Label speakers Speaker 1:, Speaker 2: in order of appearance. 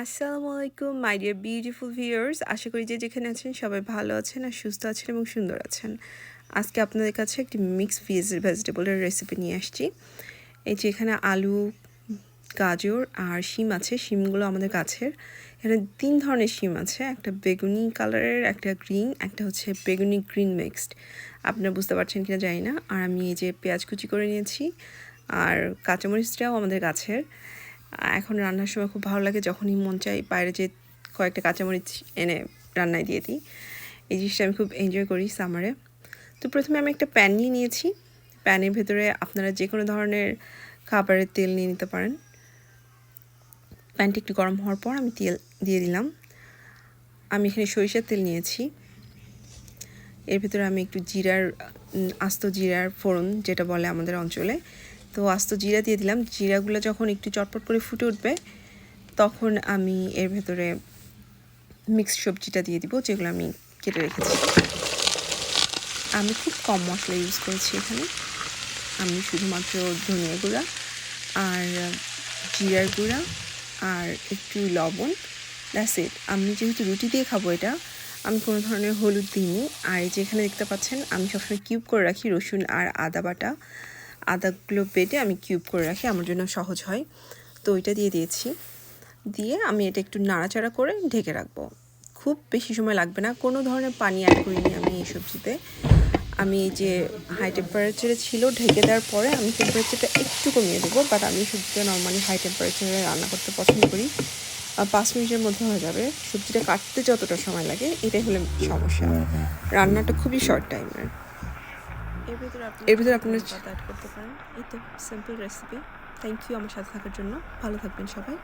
Speaker 1: আসসালামু আলাইকুম, my dear beautiful viewers. আশা করি যে যেখানে আছেন সবাই ভালো আছেন আর সুস্থ আছেন এবং সুন্দর আছেন। আজকে আপনাদের কাছে একটি মিক্স ভেজ ভেজিটেবলের রেসিপি নিয়ে আসছি। এই যে এখানে আলু, গাজর আর শিম আছে। শিমগুলো আমাদের গাছের। এখানে তিন ধরনের শিম আছে। একটা বেগুনি কালারের একটা গ্রিন একটা হচ্ছে বেগুনি গ্রিন মিক্সড আপনারা বুঝতে পারছেন কিনা জানি না। আর আমি এই যে পেঁয়াজ কুচি করে নিয়েছি। আর কাঁচামরিচটাও আমাদের গাছের। এখন রান্নার সময় খুব ভালো লাগে যখনই মন চাই বাইরে যে কয়েকটা কাঁচামরিচ এনে রান্নায় দিয়ে দিই। এই জিনিসটা আমি খুব এনজয় করি সামারে তো প্রথমে আমি একটা প্যান নিয়ে নিয়েছি। প্যানের ভেতরে আপনারা যে কোনো ধরনের খাবারের তেল নিয়ে নিতে পারেন। প্যানটি একটু গরম হওয়ার পর আমি তেল দিয়ে দিলাম। আমি এখানে সরিষার তেল নিয়েছি। এর ভিতরে আমি একটু জিরার আস্ত জিরার ফোড়ন যেটা বলে আমাদের অঞ্চলে। তো আস্ত জিরা দিয়ে দিলাম। জিরাগুলো যখন একটু চটপট করে ফুটে উঠবে, তখন আমি এর ভেতরে মিক্সড সবজিটা দিয়ে দিব, যেগুলো আমি কেটে রেখেছি। আমি খুব কম মশলা ইউজ করেছি এখানে। আমি শুধুমাত্র ধনিয়া গুঁড়া আর জিরার গুঁড়া আর একটু লবণ। ইট আমি যেহেতু রুটি দিয়ে খাব এটা, আমি কোনো ধরনের হলুদ দিইনি। আর এই যে এখানে দেখতে পাচ্ছেন, আমি সবসময় কিউব করে রাখি রসুন আর আদা বাটা। আদাগুলো বেটে আমি কিউব করে রাখি আমার জন্য সহজ হয়। তো ওইটা দিয়ে দিয়েছি। দিয়ে আমি এটা একটু নাড়াচাড়া করে ঢেকে রাখব। খুব বেশি সময় লাগবে না। কোনো ধরনের পানি অ্যাড করিনি আমি এই সবজিতে। আমি এই যে হাই টেম্পারেচারে ছিল ঢেকে দেওয়ার পরে আমি টেম্পারেচারটা একটু কমিয়ে দেবো বাট আমি সবজিটা নর্মালি হাই টেম্পারেচারে রান্না করতে পছন্দ করি। পাঁচ মিনিটের মধ্যে হয়ে যাবে। সবজিটা কাটতে যতটা সময় লাগে এটাই হলে সমস্যা। রান্নাটা খুবই শর্ট টাইমের এর ভিতরে আপনি এর ভিতরে আপনার অ্যাড করতে পারেন? এই তো সিম্পল রেসিপি থ্যাংক ইউ আমার সাথে থাকার জন্য। ভালো থাকবেন সবাই।